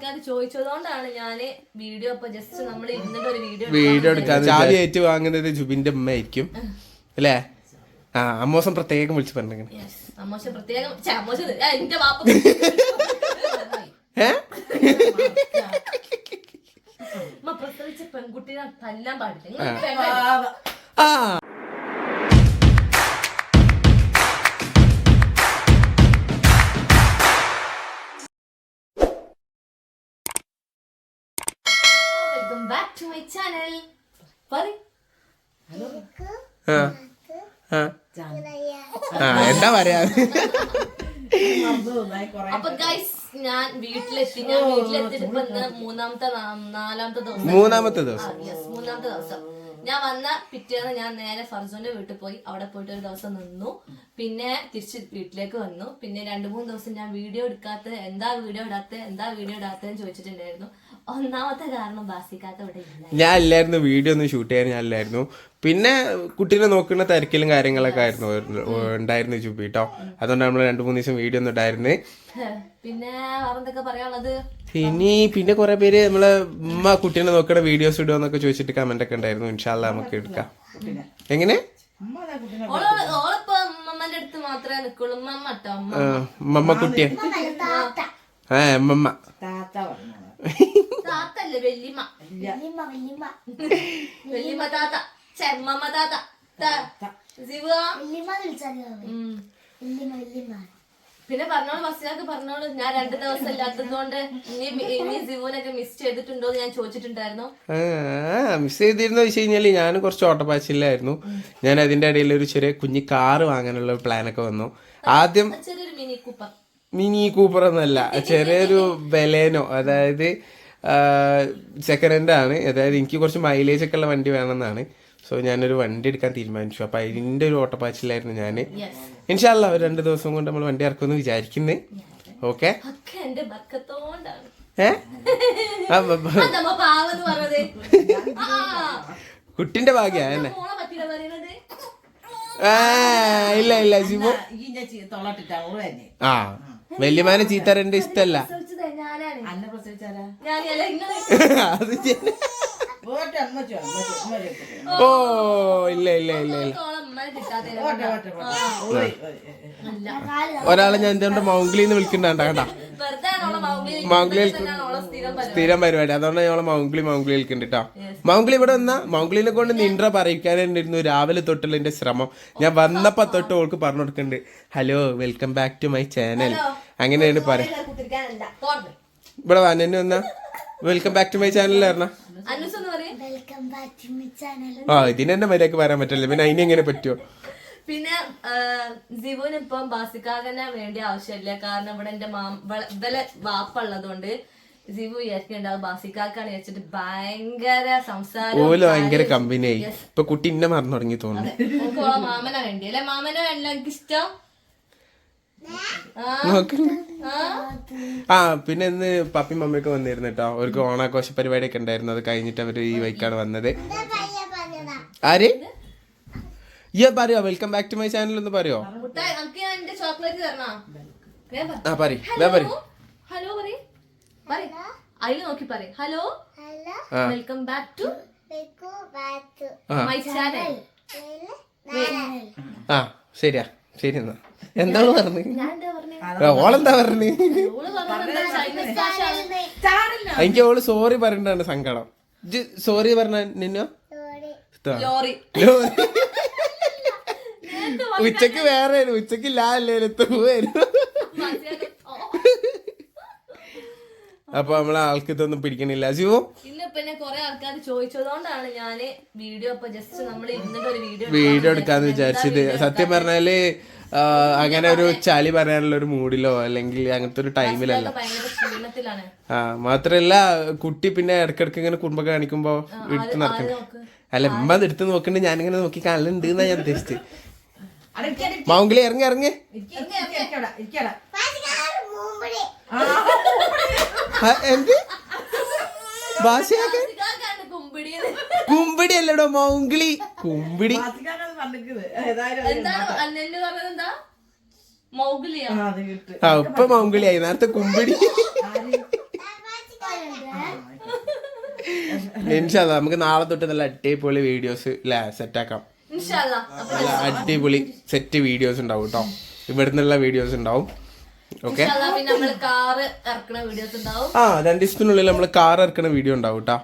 ആൾക്കാർ ചോദിച്ചതുകൊണ്ടാണ് ഞാൻ വീഡിയോ ഇപ്പൊ ജസ്റ്റ് നമ്മൾ ഇരുന്നിട്ട് ഒരു വീഡിയോ വീഡിയോ എടുക്കാൻ ചാവി ഏറ്റു വാങ്ങുന്നത് ജുബിന്റെ അമ്മ ആയിരിക്കും അല്ലേ? ആ അമ്മോസം പ്രത്യേകം വിളിച്ചു പറഞ്ഞു അമ്മോശ പ്രത്യേകം അമ്മോശ എന്റെ വാപ്പ ഏ? അമ്മ പ്രസവിച്ച പെൺകുട്ടിനെ തല്ലാൻ പാടില്ല. ആ. ടു മൈ ചാനൽ എന്താ പറയാ? അപ്പൊ ഗൈസ് ഞാൻ വീട്ടിലെത്തി. ഞാൻ മൂന്നാമത്തെ നാലാമത്തെ ദിവസം. മൂന്നാമത്തെ ദിവസം. മൂന്നാമത്തെ ദിവസം. ഞാൻ വന്ന പിറ്റേന്ന് ഞാൻ നേരെ ഫർസോന്റെ വീട്ടിൽ പോയി. അവിടെ പോയിട്ട് ഒരു ദിവസം നിന്നു. പിന്നെ തിരിച്ച് വീട്ടിലേക്ക് വന്നു. പിന്നെ രണ്ടു മൂന്ന് ദിവസം ഞാൻ വീഡിയോ എടുക്കാത്ത എന്താ വീഡിയോ ഇടാത്ത എന്താ വീഡിയോ ഇടാത്തതെന്ന് ചോദിച്ചിട്ടുണ്ടായിരുന്നു. ഒന്നാമത്തെ കാരണം ബാസിക്കാത്ത ഇവിടെ ഇല്ല. ഞാൻ അല്ലായിരുന്നു വീഡിയോ ഒന്നും ഷൂട്ട് ചെയ്യാൻ ഞാൻ അല്ലായിരുന്നു. പിന്നെ കുട്ടീനെ നോക്കുന്ന തിരക്കിലും കാര്യങ്ങളൊക്കെ ആയിരുന്നു ഉണ്ടായിരുന്നു ചുബി കേട്ടോ അതുകൊണ്ട് നമ്മൾ രണ്ടു മൂന്ന് ദിവസം വീഡിയോ ഒന്നും ഉണ്ടായിരുന്നു പിന്നെ വേറെന്തൊക്കെ പറയാനുള്ളത്? ഇനി പിന്നെ കുറെ പേര് നമ്മളെ ഉമ്മ കുട്ടീനെ നോക്കണ വീഡിയോസ് ഇടുമെന്നൊക്കെ ചോദിച്ചിട്ട് കമന്റ് ഒക്കെ ഉണ്ടായിരുന്നു. ഇൻഷാല്ല നമുക്ക് എടുക്കാം. എങ്ങനെ? ഉമ്മ കുട്ടിയെ. ആ ഉമ്മ താത്തല്ലേ വല്യമ്മ വല്യമ്മ താത്ത. ചെമ്മമ്മ താത്ത. ത- സിവ ഉം. പിന്നെ പറഞ്ഞോളൂ ബസ്സിനൊക്കെ പറഞ്ഞോളൂ. ഞാൻ രണ്ട് ദിവസം ഇല്ലാത്തതുകൊണ്ട് ഇനി ഇനി സിവുനൊക്കെ മിസ് ചെയ്തിട്ടുണ്ടോ എന്ന് ഞാൻ ചോദിച്ചിട്ടുണ്ടായിരുന്നു. മിസ് ചെയ്തിരുന്ന വെച്ച് കഴിഞ്ഞാൽ ഞാൻ കുറച്ച് ഓട്ടപ്പാച്ചിലായിരുന്നു. ഞാൻ അതിന്റെ ഇടയിൽ ഒരു ചെറിയ കുഞ്ഞി കാറ് വാങ്ങാനുള്ള പ്ലാനൊക്കെ വന്നു. ആദ്യം ചെറിയൊരു മിനി കൂപ്പർ. മിനി കൂപ്പർ എന്നല്ല ചെറിയൊരു ബലേനോ. അതായത് സെക്കൻഡ് ഹാൻഡ് ആണ്. അതായത് എനിക്ക് കുറച്ച് മൈലേജ് ഒക്കെ ഉള്ള വണ്ടി വേണമെന്നാണ്. സോ ഞാനൊരു വണ്ടി എടുക്കാൻ തീരുമാനിച്ചു. അപ്പൊ അതിന്റെ ഒരു ഓട്ടപ്പാച്ചിലായിരുന്നു ഞാൻ ഇൻഷാല്ല ഒരു രണ്ട് ദിവസം കൊണ്ട് നമ്മൾ വണ്ടി ഇറക്കുമെന്ന് വിചാരിക്കുന്നേ. ഓക്കെ കുട്ടിന്റെ ഭാഗ്യ എന്നെ പറ്റില്ല പറയുന്നത് ആ ഇല്ല ഇല്ല ജിബു. ആ വല്യമാനെ ചീത്തരന്റെ ഇഷ്ടല്ല. അത് അമ്മച്ചോ അമ്മച്ചോ ഓ ഇല്ല ഇല്ല ഇല്ല ഇല്ല. ഒരാളെ ഞാൻ എന്തുകൊണ്ട് മൗംഗ്ലിന്ന് വിളിക്കുന്നുണ്ടാ കേട്ടാ. മൗഗ്ലി സ്ഥിരം പരിപാടി? അതുകൊണ്ട് ഞങ്ങൾ മൗംഗ്ലി മൗംഗ്ലി വിളിക്കുന്നുണ്ട് കേട്ടോ. മൗംഗ്ലി ഇവിടെ വന്നാ മൗംഗ്ലിനെ കൊണ്ട് നിൻട്ര പറയിക്കാനുണ്ടായിരുന്നു. രാവിലെ തൊട്ടുള്ള എന്റെ ശ്രമം. ഞാൻ വന്നപ്പോ തൊട്ട് ഓൾക്ക് പറഞ്ഞു കൊടുക്കുന്നുണ്ട് hello welcome back to my channel അങ്ങനെയാണ് പറയാ കുത്തിരിക്കാനല്ല വാ ഇവിടെ വന്നെ വന്നാ welcome back to my channel പറഞ്ഞ അനൂസ് എന്ന് പറയും. ആ ഇതിന് തന്നെ മര്യാദയ്ക്ക് വരാൻ പറ്റില്ല. പിന്നെ അതിന് എങ്ങനെ പറ്റുമോ പിന്നെ ജിവുന് ഇപ്പം ബാസിക്കാകനെ വേണ്ടി ആവശ്യമില്ല. കാരണം ഇവിടെ എന്റെ മാം ഇവലെ വാപ്പ ഉള്ളതുകൊണ്ട് ജിവു വിചാരിക്കുന്നുണ്ടാവും ബാസിക്കാക്കാണ് വിചാരിച്ചിട്ട് ഭയങ്കര സംസാരം ഭയങ്കര കമ്പനി ആയി. ഇപ്പൊ കുട്ടി ഇന്നെ മറന്നു തുടങ്ങി തോന്നുന്നു മാമനെ വേണ്ടി. അല്ലെ? മാമന വേണ്ട? എനിക്ക് ഇഷ്ടം ആ പിന്നെ ഇന്ന് പപ്പി മമ്മിയൊക്കെ വന്നിരുന്നു കേട്ടോ അവർക്ക് ഓണാഘോഷ പരിപാടിയൊക്കെ ഉണ്ടായിരുന്നു. അത് കഴിഞ്ഞിട്ട് അവർ ഈ വൈക്കാണ് വന്നത്. ആര്? ഈ പറയോ. Welcome back to my channel എന്ന് പറയോ? മുട്ടായി നമുക്ക് ഞാൻ എന്റെ ചോക്ലേറ്റ് തരണോ? വേഗം ആ പറ ഹലോ അതിൽ നോക്കി പറ hello welcome back to my channel ആ ശരിയാ. ശരി എന്നാ. എന്താണ് പറഞ്ഞത് ഞാൻ എന്താ പറഞ്ഞേ? ഓളെന്താ പറഞ്ഞു? എനിക്ക് ഓൾ സോറി പറഞ്ഞിട്ടാണ് സങ്കടം. സോറി പറഞ്ഞ നിന്നോ? ലോറി. ഉച്ചയ്ക്ക് വേറെ ഉച്ചയ്ക്ക് ലാ അല്ലേ തൂവായിരുന്നു അപ്പൊ നമ്മളെ ആൾക്ക് ഇതൊന്നും പിടിക്കണില്ല. ശിവു ഇന്ന് പിന്നെ കൊറേ ആൾക്കാർ ചോദിച്ചതുകൊണ്ടാണ് ഞാൻ വീഡിയോ ഇപ്പൊ ജസ്റ്റ് നമ്മൾ ഇരുന്നിട്ട് ഒരു വീഡിയോ വീഡിയോ എടുക്കാന്ന് വിചാരിച്ചത്. സത്യം പറഞ്ഞാൽ അങ്ങനെ ഒരു ചളി പറയാനുള്ള ഒരു മൂഡിലോ അല്ലെങ്കിൽ അങ്ങനത്തെ ഒരു ടൈമിലല്ല. ആ മാത്രല്ല കുട്ടി പിന്നെ ഇടക്കിടക്ക് ഇങ്ങനെ കുടുംബം കാണിക്കുമ്പോ എടുത്ത് നടക്കണം. അല്ല ഉമ്മ അത് എടുത്ത് നോക്കണ്ട്. ഞാനിങ്ങനെ നോക്കി കാണലുണ്ട് എന്നാ ഞാൻ ഉദ്ദേശിച്ചത്. മൗങ്കിളി ഇറങ്ങി ഇറങ്ങി. ഇരിക്കടാ ഇരിക്കടാ ആ, എന്ത്? ഭാഷയൊക്കെ? ഇതാക്കാണ് കുമ്പിടിയത് കുമ്പിടി അല്ലടോ മൗങ്കിളി കുമ്പിടി. ആ, ഇപ്പൊ മൗങ്കിളിയായി നേരത്തെ കുമ്പിടി. ഇൻഷാല്ല നമുക്ക് നാളെ തൊട്ട് നല്ല അടിപൊളി വീഡിയോസ് അല്ലേ സെറ്റാക്കാം ആക്കാം. അപ്പൊ നല്ല അടിപൊളി സെറ്റ് വീഡിയോസ് ഉണ്ടാവും കേട്ടോ ഇവിടുന്നുള്ള വീഡിയോസ് ഉണ്ടാവും. ഓക്കെ. ആ രണ്ട് ദിവസത്തിനുള്ളിൽ നമ്മൾ കാർ ഇറക്കണ വീഡിയോ ഉണ്ടാവും കേട്ടോ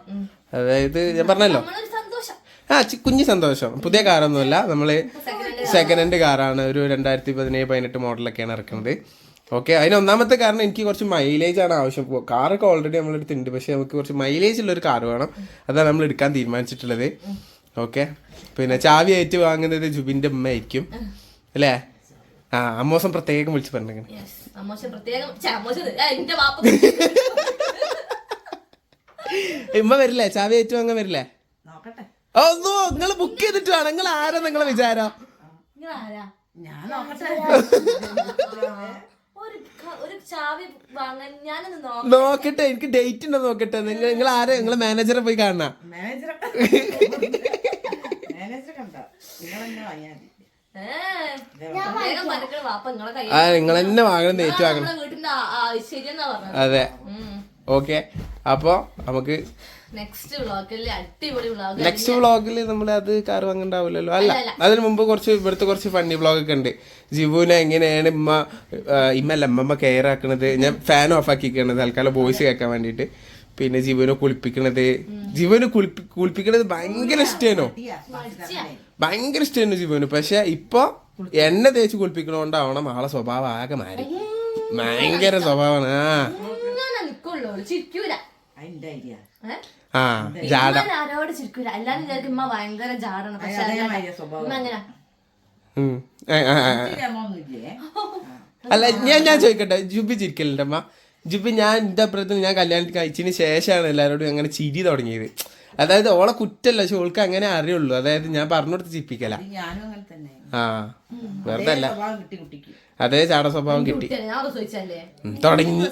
അതായത് ഞാൻ പറഞ്ഞല്ലോ. ആ കുഞ്ഞു സന്തോഷം. പുതിയ കാറൊന്നുമല്ല. നമ്മൾ സെക്കൻഡ് ഹാൻഡ് കാറാണ്. ഒരു രണ്ടായിരത്തി പതിനേഴ് പതിനെട്ട് മോഡലൊക്കെയാണ് ഇറക്കുന്നത് ഓക്കെ അതിന് ഒന്നാമത്തെ കാരണം എനിക്ക് കുറച്ച് മൈലേജ് ആണ് ആവശ്യം. കാറൊക്കെ ഓൾറെഡി നമ്മൾ നമ്മളെടുത്തുണ്ട് പക്ഷെ നമുക്ക് കുറച്ച് മൈലേജ് ഉള്ള ഒരു കാർ വേണം. അതാണ് നമ്മൾ എടുക്കാൻ തീരുമാനിച്ചിട്ടുള്ളത്. ഓക്കെ പിന്നെ ചാവി ആയിട്ട് വാങ്ങുന്നത് ജുബിന്റെ അമ്മ ആയിരിക്കും അല്ലേ? അമ്മോസം പ്രത്യേകം വിളിച്ചു പറഞ്ഞു ഇമ്മ വരില്ലേ? ചാവി ഏറ്റവും അങ്ങ് വരില്ലേ? ഓ നിങ്ങൾ ബുക്ക് ചെയ്തിട്ടാണ് നിങ്ങൾ ആരാ നിങ്ങളെ വിചാരം? നോക്കട്ടെ. എനിക്ക് ഡേറ്റ് ഉണ്ടോ നോക്കട്ടെ. നിങ്ങൾ നിങ്ങൾ ആരാ നിങ്ങളെ മാനേജറെ പോയി കാണണ? മാനേജറെ കണ്ടോ? നിങ്ങളെന്നെ ആ നിങ്ങൾ തന്നെ വാങ്ങണം നെയ്റ്റ് വാങ്ങണം അതെ. ഓക്കെ. അപ്പോൾ നമുക്ക് നെക്സ്റ്റ് വ്ളോഗിൽ അടിപൊളി വ്ളോഗ് നെക്സ്റ്റ് വ്ളോഗിൽ നമ്മൾ അത് കാർ വാങ്ങണ്ടാവില്ലല്ലോ. അല്ല അതിന് മുമ്പ് കുറച്ച് ഇവിടുത്തെ കുറച്ച് ഫണ്ണി വ്ളോഗ് ഒക്കെ ഉണ്ട്. ജിബുവിനെ എങ്ങനെയാണ് ഇമ്മ ഇമ്മല്ല ഇമ്മ അമ്മമ്മ കെയർ ആക്കണത്. ഞാൻ ഫാൻ ഓഫ് ആക്കിക്കണത് തൽക്കാലം വോയിസ് കേൾക്കാൻ വേണ്ടിട്ട് പിന്നെ ജീവനെ കുളിപ്പിക്കണത്. ജീവനെ കുളിപ്പി കുളിപ്പിക്കണത് ഭയങ്കര ഇഷ്ടമാണോ ഭയങ്കര ഇഷ്ടമായിരുന്നു ജീവന് പക്ഷെ ഇപ്പൊ എണ്ണ തേച്ച് കുളിപ്പിക്കണോണ്ടാവണം ആളെ സ്വഭാവം ആകെ മാറി ഭയങ്കര സ്വഭാവമാണ്. ആ. ജാട. ആരോട് ചിരിക്കൂല. എല്ലാരും വിചാരിക്കും ഭയങ്കര ജാടാണ്. പക്ഷെ അല്ല ഞാൻ ഞാൻ ചോദിക്കട്ടെ. ജുബി ചിരിക്കലുണ്ട് അമ്മ ജുബി ഞാൻ എന്റെ അപ്പുറത്ത് ഞാൻ കല്യാണത്തിന് കഴിച്ചതിന് ശേഷമാണ് എല്ലാവരോടും അങ്ങനെ ചിരി തുടങ്ങിയത്. അതായത് ഓളെ കുറ്റല്ല പക്ഷെ ഓൾക്ക് അങ്ങനെ അറിയുള്ളൂ. അതായത് ഞാൻ പറഞ്ഞു ചിപ്പിക്കല. ആ വെറുതെ അല്ല. അതേ ചാട സ്വഭാവം കിട്ടി തുടങ്ങി.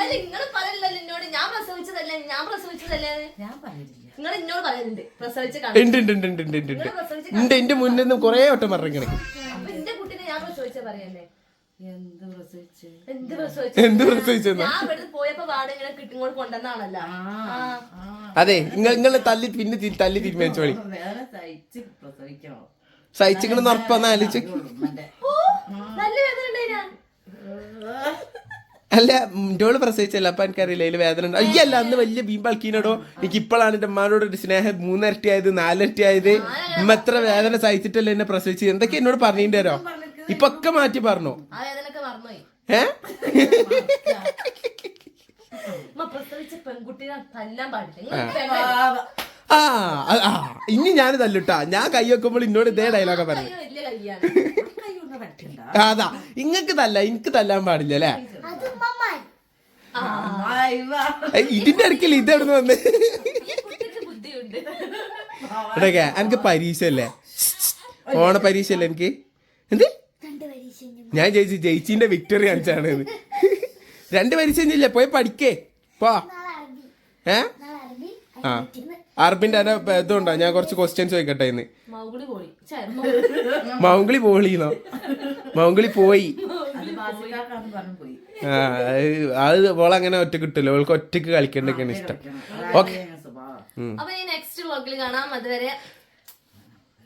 അല്ല നിങ്ങൾ പറയല്ലോ എന്നോട് ഞാൻ പ്രസവിച്ചതല്ലേ? ഞാൻ പ്രസവിച്ചതല്ലേ? ഞാൻ പറയില്ല നിങ്ങൾ എന്നോട് പറയുന്നുണ്ട് പ്രസവിച്ച ഉണ്ട് എന്റെ മുന്നിൽ നിന്ന് കൊറേ വട്ടം പറഞ്ഞു അപ്പൊ ഞാൻ എന്ത് പ്രസവിച്ചു? എന്ത് പ്രസവിച്ചു? എന്ത് പ്രസവിച്ചു ഇങ്ങനെ കൊണ്ടുവന്നാണല്ലോ. അതെ നിങ്ങൾ നിങ്ങൾ തല്ലി പിന്നെ തല്ലി തീരുമാനിച്ചോളി. വേറെ സഹിച്ച് പ്രസവിക്കണോ? സഹിച്ചിങ്ങനെ ഉറപ്പാന്ന് ആലോചിച്ച്. അല്ല? ഇന്റോൾ പ്രസവിച്ചല്ല അപ്പൊ എനിക്കറിയില്ല അതിൽ വേദന ഉണ്ട്? അയ്യല്ല അന്ന് വലിയ ബീമ്പാൾക്കീനോടോ എനിക്ക് ഇപ്പോഴാണ് എന്റെ അമ്മാനോട് ഒരു സ്നേഹം മൂന്നരട്ടി ആയത് നാലരട്ടി ആയത്. ഇമ്മ എത്ര വേദന സഹിച്ചിട്ടല്ലേ എന്നെ പ്രസവിച്ചത്? എന്തൊക്കെ എന്നോട് പറഞ്ഞിട്ട് ഇപ്പൊ ഒക്കെ മാറ്റി പറഞ്ഞു. ഏ? പ്രസവിച്ച പെൺകുട്ടീനെ തല്ലാൻ പാടില്ല. ആ. ഇനി ഞാൻ തല്ലുട്ടാ. ഞാൻ കൈ വെക്കുമ്പോൾ എന്നോട് ഇതേ ഡയലോഗാ പറഞ്ഞു അതാ. ഇങ്ങക്ക് തല്ല എനിക്ക് തല്ലാൻ പാടില്ല അല്ലേ? ഇതിന്റെ ഇടയ്ക്കില്ല ഇതെവിടുന്ന് വന്ന്? ഇടയ്ക്ക് എനിക്ക് പരീക്ഷ അല്ലേ? ഓണ പരീക്ഷ അല്ലേ എനിക്ക് എന്ത്? ഞാൻ ജയിച്ചു ജയിച്ചിന്റെ വിക്ടറി കാണിച്ചാണ് രണ്ട് പരീക്ഷ ഇല്ല പോയി പഠിക്കേ. പോ. ഏ? ആ. അറബിന്റെ അതിന്റെ ഇതുണ്ടോ? ഞാൻ കുറച്ച് ക്വസ്റ്റ്യൻസ് ചോദിക്കട്ടെ ഇന്ന്. മൗങ്കിളി പോളിന്നോ? മൗങ്കിളി പോയി. അത് ആ അത് അങ്ങനെ ഓളങ്ങനെ ഒറ്റ കിട്ടില്ല ഓൾക്ക് ഒറ്റയ്ക്ക് കളിക്കേണ്ടൊക്കെയാണ് ഇഷ്ടം. ഓക്കെ. അപ്പൊ നെക്സ്റ്റ് വ്ളോഗിൽ കാണാം. അതുവരെ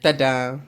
ടാറ്റാ.